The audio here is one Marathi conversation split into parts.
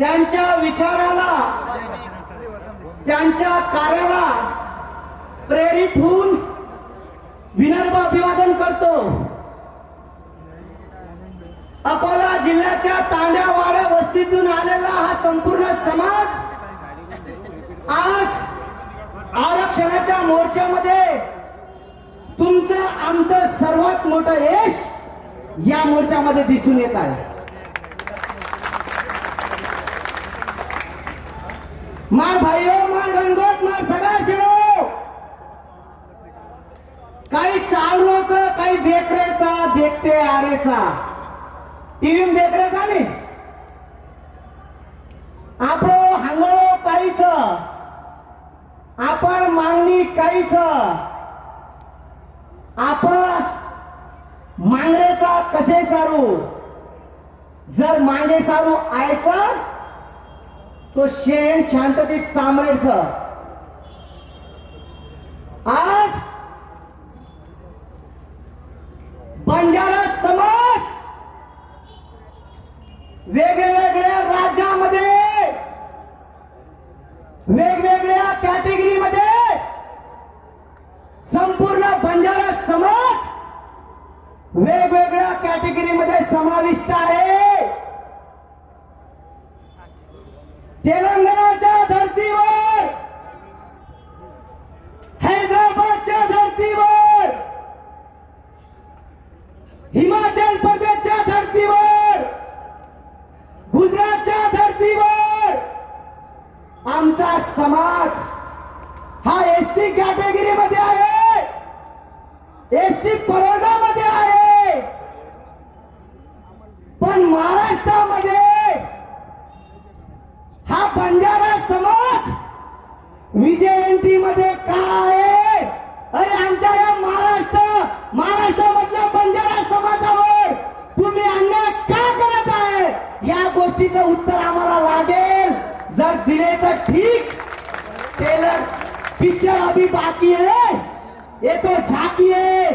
त्यांच्या विचाराला त्यांच्या कार्याला प्रेरित होऊन विनर्भ अभिवादन करतो. अकोला जिल्ह्याच्या तांड्यावाड्या वस्तीतून आलेला हा संपूर्ण समाज आज आरक्षणाच्या मोर्चामध्ये तुमचं आमचं सर्वात मोठं यश या मोर्चामध्ये दिसून येत आहे. मार भाईओ मार गणगोत मार सगळा शिरो काही चालरोच काही देखरेचा देखते आरेचा. टीव्ही देखरेचा नाही आपलं हांगळो काहीच. आपण मागणी काहीच. आपण मांगरेचा कसे सारू? जर मांगे सारू आयचं तो शेण शांततेत सांभाळायचं आज बंजारा समाज वेगवेगळ्या राज्यामध्ये वेगवेगळ्या कॅटेगरीमध्ये संपूर्ण बंजारा समाज वेगवेगळ्या कॅटेगरीमध्ये समाविष्ट आहे तेलंगणाच्या धर्तीवर हैदराबादच्या धर्तीवर हिमाचल प्रदेशच्या धर्तीवर गुजरातच्या धर्तीवर आमचा समाज हा एस टी कॅटेगरी मध्ये आहे एस टी मध्ये आहे पण महाराष्ट्रामध्ये हा बंजारा समाज विजयंती मध्ये काय आहे? अरे आमच्या या महाराष्ट्र महाराष्ट्रामधल्या बंजारा समाजावर तुम्ही अन्याय का करत आहे या गोष्टीचं उत्तर आम्हाला लागेल. जर दिले तर ठीक. टेलर पिक्चर अभी बाकी है ये तो झाकी है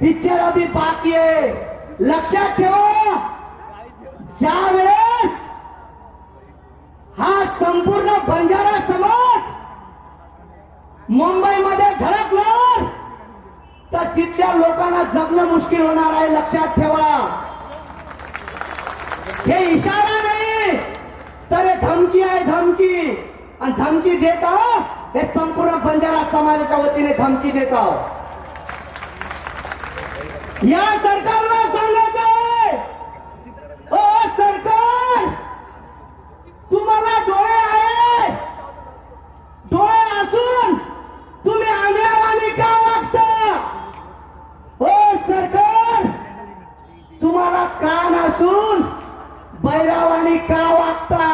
पिक्चर अभी बाकी है लक्षात ठेवा. ज्या वेळेस हा संपूर्ण बंजारा समाज मुंबईमध्ये धडकणार तर तिथल्या लोकांना जगणं मुश्किल होणार आहे. लक्षात ठेवा. हे इशारा तर हे धमकी आहे धमकी आणि धमकी देत आहो, हे संपूर्ण बंजारा समाजाच्या वतीने धमकी देत आहो. या सरकारला सांगायचं आहे ओ सरकार तुम्हाला डोळे आहे डोळे असून तुम्ही आंधळ्यावानी का वागता हो सरकार तुम्हाला कान असून बैरावानी का वागता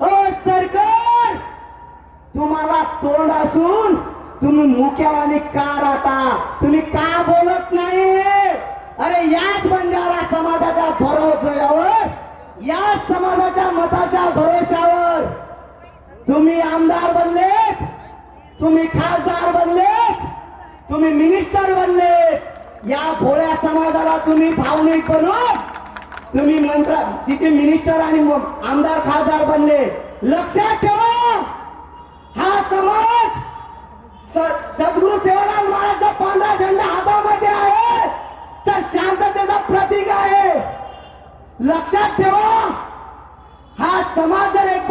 ओ सरकार तुम्हाला तोंड असून तुम्ही मुक्यावानी का राहता तुम्ही का बोलत नाही? अरे याच बंजारा समाजाच्या भरोश्यावर या समाजाच्या मताच्या भरोशावर तुम्ही आमदार बनलेत तुम्ही खासदार बनलेत तुम्ही मिनिस्टर बनले या भोळ्या समाजाला तुम्ही भावनिक बनून तुम्ही मंत्र तिथे मिनिस्टर आणि म- आमदार खासदार बनले. लक्षात ठेवा सद्गुरु सेवाराम महाराजचा पांढरा झेंडा हातामध्ये आहे. तर शांततेचा प्रतीक आहे. लक्षात ठेवा. हा समाज जर एक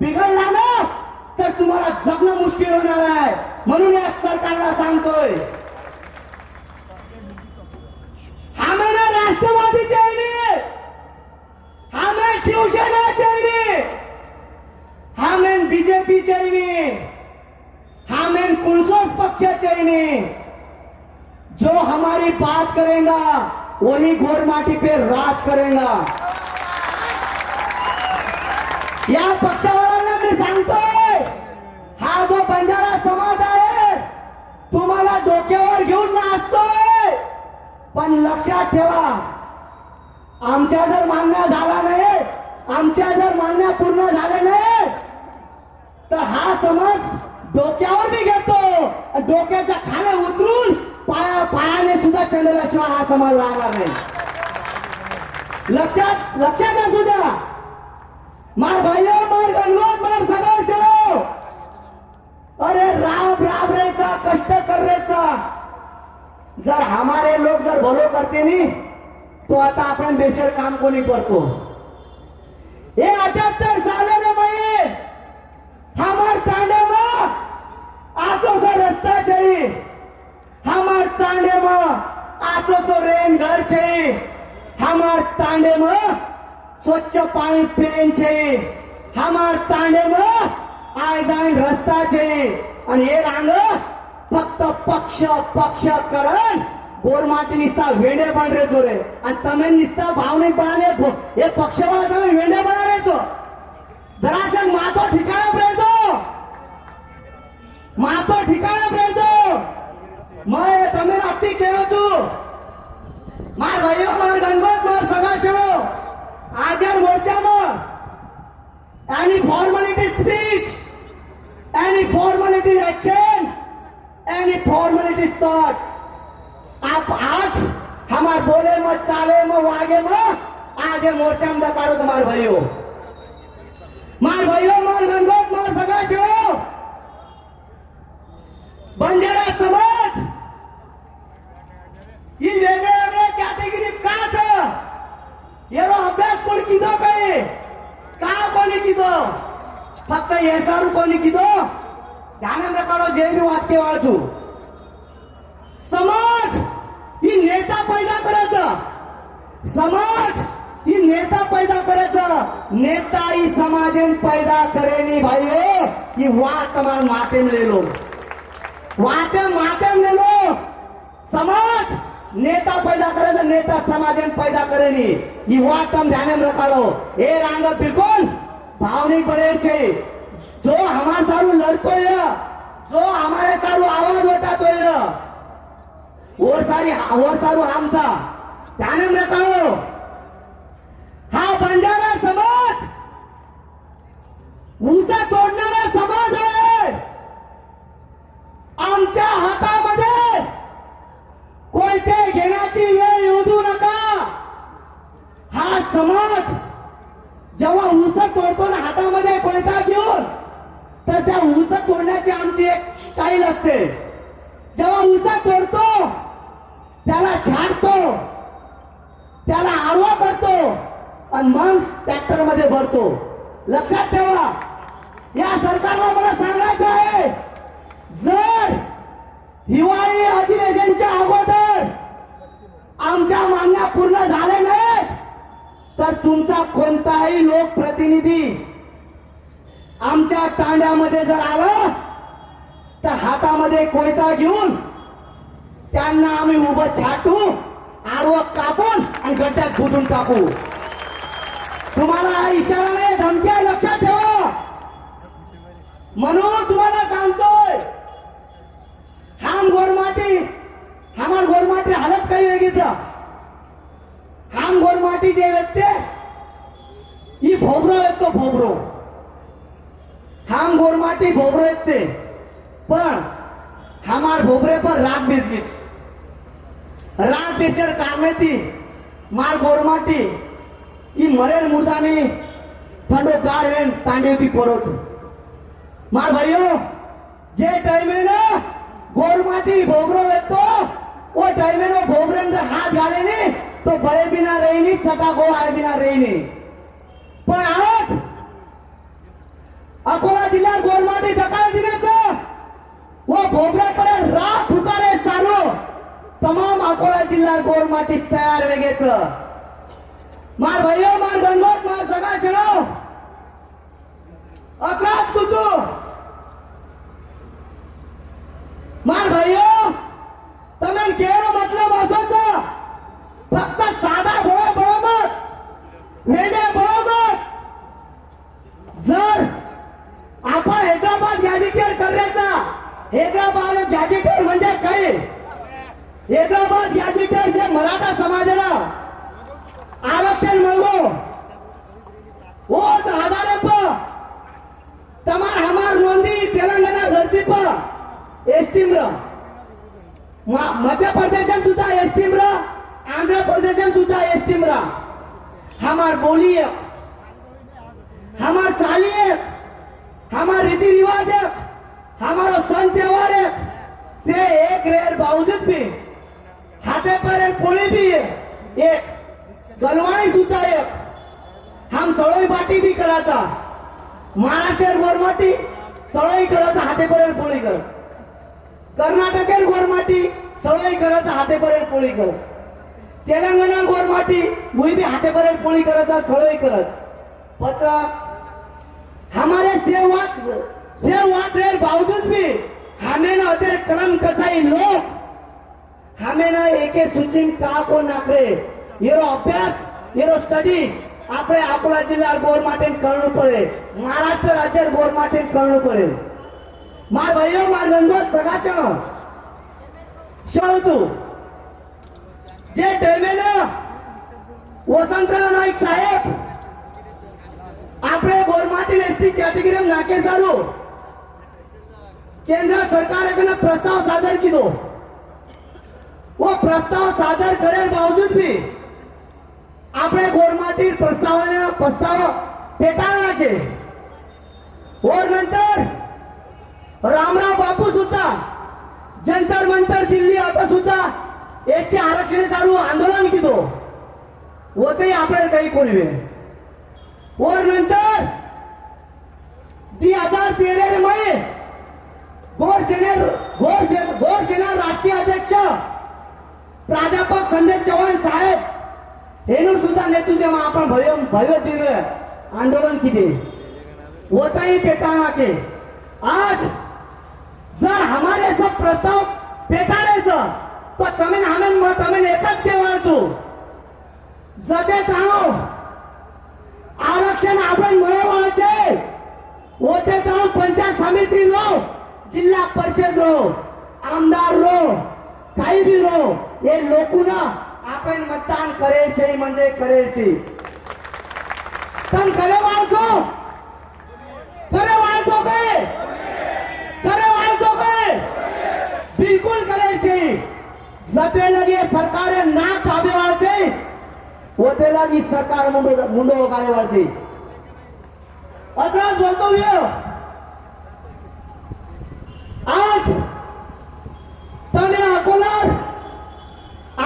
बिघडला ना तर तुम्हाला जगणं मुश्किल होणार आहे. म्हणून या सरकारला सांगतोय. हा महिना राष्ट्रवादी चैनी हा म्हण शिवसेना चैनी हा म्हण बीजेपी चैनी मुस्लिम मेन कुलसोस पक्ष चाहिए जो हमारी बात करेगा वही घोर माटी पे राज करेगा। या पक्षावाल्यांना मी सांगतोय हा जो बंजारा समाज आहे तुम्हाला डोक्यावर घेऊन नाचतोय पण लक्षात ठेवा आमच्या जर मागण्या झाला नाही आमच्या जर मागण्या पूर्ण झाल्या नाही तर हा समाज डोक्यावर मी घेतो. डोक्याच्या खाली उतरून पाया पायाने सुद्धा चंद्रशिवाय हा समाज राहणार नाही. लक्षात लक्षात असू द्या. मार भाइयों मार गणवत मार सगळं चलो अरे राब रेचा कष्ट कर रेचा जर हमारे लोक जर भलो करते नी तो आता आपण बेशर काम कोणी करतो. हे अठ्याहत्तर साल महिने हमार तांडे में आचो सा रस्ता चाहिए हमार तांडे में आचो सो रेन घर चाहिए हमार तांडे में स्वच्छ पाणी पेन चाहिए हमार तांडे में आय जाईन रस्ता चाहिए आणि हे रांग फक्त पक्ष पक्ष करण गोरमाटी निसता वेडे बांधरे तो रे आणि તમે निसता भावनिक बनाने हे पक्षवाला તમે वेडे चाले में वागे में आज ये मोर्चा में दकारो तुम्हार भाइयों मार भाइयों हो। मार गणपत हो, मार सगा छेड़ो बंजारा समाज ही वेगळे वेगळे कॅटेगरी का छ यारो अभ्यास कोणी किदो काय का कोणी किदो फक्त हेसारू कोणी किदो ध्यान रखाडो जे मी वाक्य वाचू। समाज ही नेता पैदा करायचं समाज ही नेता पैदा करायचं. नेता ही समाजेन पैदा करेनी भाई ही वाट तुम्हाला माते मिळेलो वाटम वाटम नेलो. समाज नेता पैदा करायचं नेता समाजन पैदा करेनी. ही वाटम ध्यान रखाडो. हे रांग बिलकुल भावनिक बने छे. जो हमारे सारू लड़तोय जो हमारे सारू आवाज उठातोय. और सारी और सारू आमचा. ध्यान रखाडो हा बंजारा समाज। ऊसा तोडणारा समाज आहे आमच्या हातामध्ये कोयते घेण्याची वेळ येऊ नका। हा समाज जेव्हा ऊस तोडतो ना हातामध्ये कोयता घेऊन तर त्या ऊस तोडण्याची आमची एक स्टाईल असते. जेव्हा ऊस तोडतो त्याला छाडतो त्याला आडवा करतो आणि मग ट्रॅक्टरमध्ये भरतो. लक्षात ठेवा. या सरकारला मला सांगायचं आहे जर हिवाळी अधिवेशनच्या अगोदर आमच्या मागण्या पूर्ण झाल्या नाहीत तर तुमचा कोणताही लोकप्रतिनिधी आमच्या तांड्यामध्ये जर आला तर हातामध्ये कोयता घेऊन त्यांना आम्ही उभं छाटू. आडवं कापून आणि गड्ड्यात बुजून टाकू. तुम्हाला हा इशारा नाही धमक्या लक्षात ठेवा. म्हणून तुम्हाला सांगतोय हाम गोरमाटी हमार गोरमाटी हालत काही वेगळीच हाम गोरमाटी जे व्यक्ते ही भोबरो येतो भोबरो. हाम गोरमाटी भोबरो येते पण हमार भोबरे पर राग बेसगीत राग बेसर कारण्याती मार गोरमाटी ही मरेल मुर्दानी थंडो गार वेन तांडीवती पडवतो मार भाइयों जे टाइमे ना गोरमाटी भोगरो येतो वो टाइमे ना भोगरे अंदर हात घाले नी तो बळे बिना रेनी चटाको आय बिना रेनी पण आज अकोला जिल्ह्यात गोरमाटी दकाल दिल्याचं व भोगऱ्याकडे राग फुकारे चालू तमाम अकोला जिल्हा गोर मातीत तयार वेगेच. मार भैय मार गणगोत मार सगळा शेणो. अकराच कुचू. मार भैय एसटीम मध्य प्रदेशात सुद्धा एसटीम आंध्र प्रदेशात सुद्धा एसटीम हमार बोली है हमार चाली है हमार रीति रिवाज है हमारो सन त्योहार है से एक रेर बावजूद भी हाथे पर एक पोली भी है एक गलवाई सुद्धा एक। हम सड़ोई बाटी भी कराता महाराष्ट्र वरमाटी सड़ोई कराता हाथे पर एक पोली करायचा करत कर्नाटकेर गोरमाटी सळोई करायचा हातेपर्यंत पोळी करत तेलंगणा गोरमाटी मुई भी हातेपर्यंत पोळी करायचा सळोई करत पच हमारे सेवात सेवात रहे बावजूद भी हमें ना अदर कलम कसाई लोग हमें ना एक एक सूची का को नाकरे એનો અભ્યાસ એનો સ્ટડી આપણે આપણા જિલ્લા બોર માટે કરવું પડે મહારાષ્ટ્ર રાજ્ય બોર માટે કરવું પડે માર ભાઈઓ, માર બંધો સગાચણો શળતું જે ટેમેનો વસંતરાવ નાયક સાહેબ, આપણે બોરમાટી એસટી કેટેગરીમાં નાખે સારું કેન્દ્ર સરકારે કને પ્રસ્તાવ સાદર કીધો. વો પ્રસ્તાવ સાદર કરેલ બાવજૂદ ભી આપણે ગોરમાટી પ્રસ્તાવને પ્રસ્તાવ પેટા નાખે. ઓર નંતર रामराव बापू सुद्धा जंतर मंतर दिल्ली आता सुद्धा एस टी आरक्षण चालू आंदोलन किदो काही आपल्याला काही कोणी और नंतर दी हजार तेरा मध्ये गोर सेना गोर गोर सेना राष्ट्रीय अध्यक्ष प्राध्यापक संजय चव्हाण साहेब हेनू सुद्धा नेतृत्व आपण भव्य भव्य दिव्य आंदोलन किती होताही पेटाळा के आज प्रस्ताव फेटाळायचा. तो तमेन हामेन मग तमेन एकच केवायचो जते जाणो आरक्षण आपण मिळवायचे. होते जाऊन पंचायत समिती रो जिल्हा परिषद रो आमदार रो काही बी रो हे लोकून आपण मतदान करायचे म्हणजे करायचे. पण खरे वाळतो खरे वाळतो काय? ಸದ್ಯದಲ್ಲಿ ಸರ್ಕಾರ ನಾ ಕಾಬೇವಾಳ್ಸಿ ಒತ್ತೇಲಾಗಿ ಸರ್ಕಾರ ಮುಂಡೋ ಮುಂಡೋ ಕಾರ್ಯವಾಳ್ಸಿ અદ્રાસ વક્તવ્ય આજ તમે અકોલા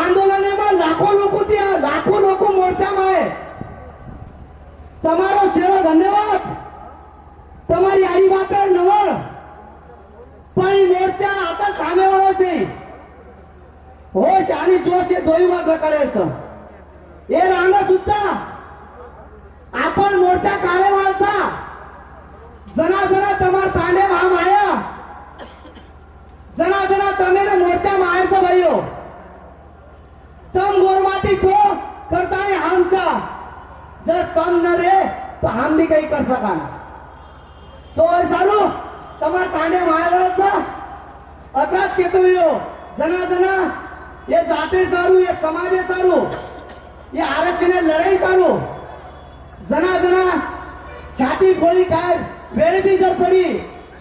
આંદોલનમાં લાખો લોકો ત્યાં, લાખો લોકો મોરચામાં તમારો સેવા ધન્યવાદ. आणि जोश हे दोन करायचं हे राहणं सुद्धा आपण मोर्चा काळे वाळता जरा जरा तमार ताने भाव माया. जरा जरा तमेने मोर्चा मायाचा भाईयो तम गोरमाटी छो करता आणि आमचा जर तम न रे तर हम भी काही कर सका तो चालू तमार ताने मायाचा. अभ्यास घेतो हो जना जना ये जाते सारू ये समाजे सारू ये आरक्षण लढाई सारू. जना जना छाती गोळी काय वेळ बी जर पडी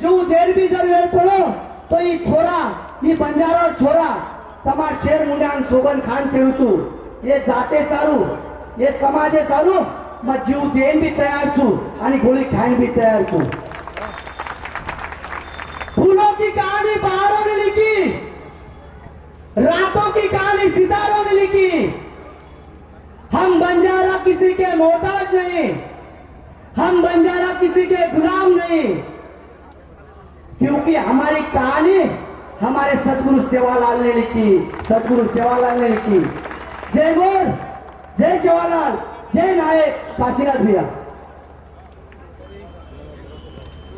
जीव देर बी जर वेळ पडो तो ही छोरा ही बंजारा छोरा तमा शेर मुंडान सोबन खान खेळूचू ये जाते सारू ये समाजे सारू मग जीव देन बी तयार छू आणि गोळी खायन बी तयार छू मोहताज नहीं। हम बंजारा किसी के गुलाम नहीं। क्योंकि हमारी कहानी हमारे सदगुरु सेवालाल ने लिखी। सदगुरु सेवालाल ने लिखी। जय गोर, जय सेवालाल जय नायक, काशीनाथ भैया।